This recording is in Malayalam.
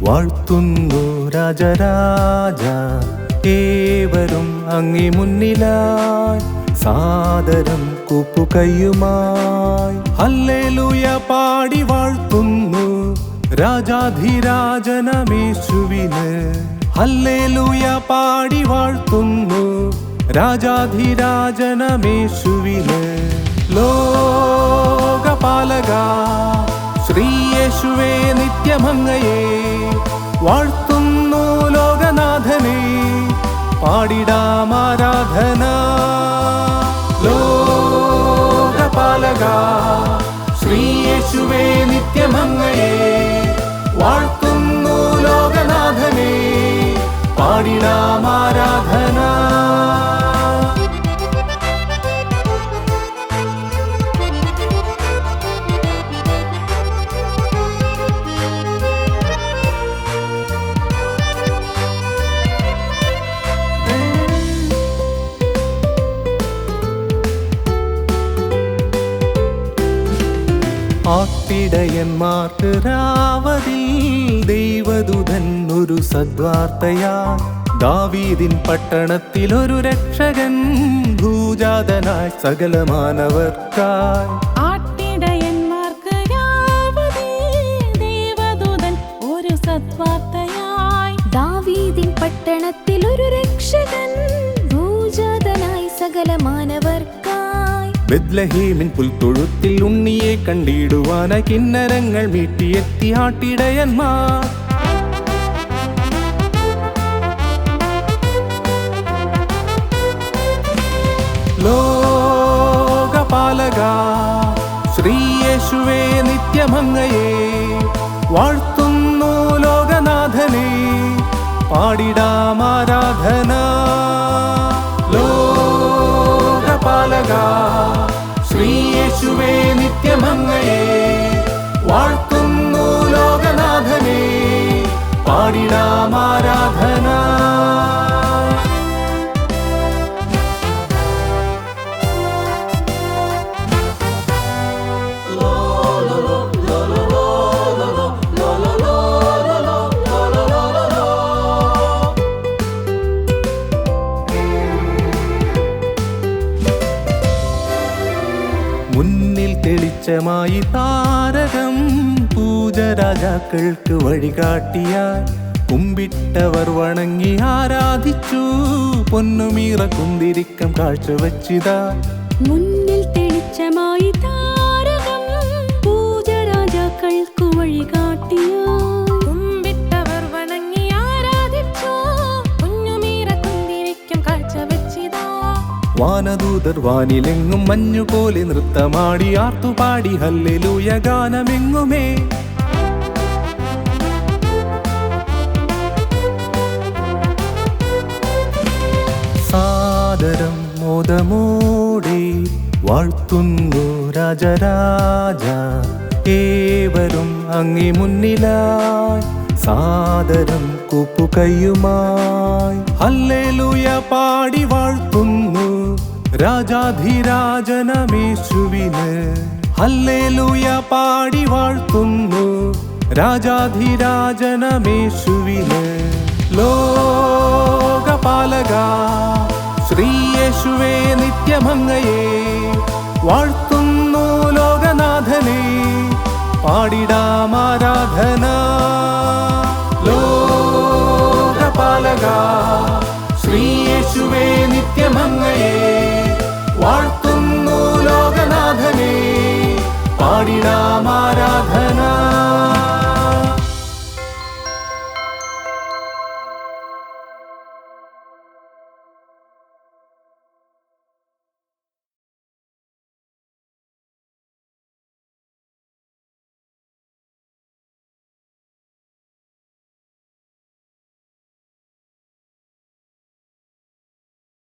വാഴ്ത്തുന്നു രാജരാജ. ഏവരും അങ്ങി മുന്നിലായി സാദരം കൂപ്പുകയ്യുമായി. ഹല്ലേലൂയ പാടി വാഴ്ത്തുന്നു രാജാധിരാജനമേശുവിന്. ഹല്ലേലൂയ പാടി വാഴ്ത്തുന്നു രാജാധിരാജനമേശുവിന്. ലോകപാലക ശ്രീയേശുവേ നിത്യമങ്ങയെ വാഴ്ത്തുന്നു ലോകനാഥനെ പാടിടാമാരാധന ലോകപാലക ശ്രീയേശുവേ നിത്യമങ്ങയെ വാഴ്ത്തുന്നു ലോകനാഥനെ പാടിടാം ആട്ടിടയന്മാർക്ക് രാവതിൽ ദൈവദൂതൻ ഒരു സദ്വാർത്തയാ. ദാവീദിൻ പട്ടണത്തിൽ ഒരു രക്ഷകൻ ഭൂജാതനായി സകല മാനവർക്കായി. ആട്ടിടയന്മാർക്ക് രാവതി ദേവദൂതൻ ഒരു സത്വാർത്തയായി ദാവീദിൻ പട്ടണത്തിൽ ഒരു രക്ഷകൻ ഭൂജാതനായി സകല മാനവർക്കായി. ബെത്ലഹീമിൻ പുൽത്തൊഴുത്തിൽ ഉണ്ണിയെ കണ്ടിടുവാനായി കിന്നരങ്ങൾ മീട്ടിയെത്തി ആട്ടിടയന്മാർ. ലോകപാലക ശ്രീയേശുവേ നിത്യമങ്ങയെ വാഴ്ത്തുന്നു ലോകനാഥനെ പാടിടാം തെളിച്ചമായി താരകം പൂജരാജാക്കൾക്ക് വഴികാട്ടിയാൽ കുമ്പിട്ടവർ വണങ്ങി ആരാധിച്ചു. പൊന്നുമീറ കുന്തിരിക്കം കാഴ്ചവച്ചിതാ. മുന്നിൽ തെളിച്ചമായി താരകം വാനദൂതർ വാനിലെങ്ങും മഞ്ഞുപോലെ നൃത്തമാടി ആർത്തുപാടി ഹല്ലിലൂയ ഗാനമെങ്ങുമേ. സാദരം മോദമോടെ വാഴ്ത്തുന്നു രാജരാജ ഏവരും അങ്ങി മുന്നിലായി സാദരം കൂപ്പുകയ്യുമായി. ഹല്ലേലൂയ പാടി വാഴ്ത്തുന്നു രാജാധിരാജനമേശുവിന് ഹല്ലേലൂയ പാടി വാഴ്ത്തുന്നു. രാജാധിരാജനമേശുവിന് ലോകപാലക ശ്രീയേശുവേ നിത്യമങ്ങയെ വാഴ്ത്തുന്നു ലോകനാഥനെ. പാടിടാമാരാധന ലോകപാലക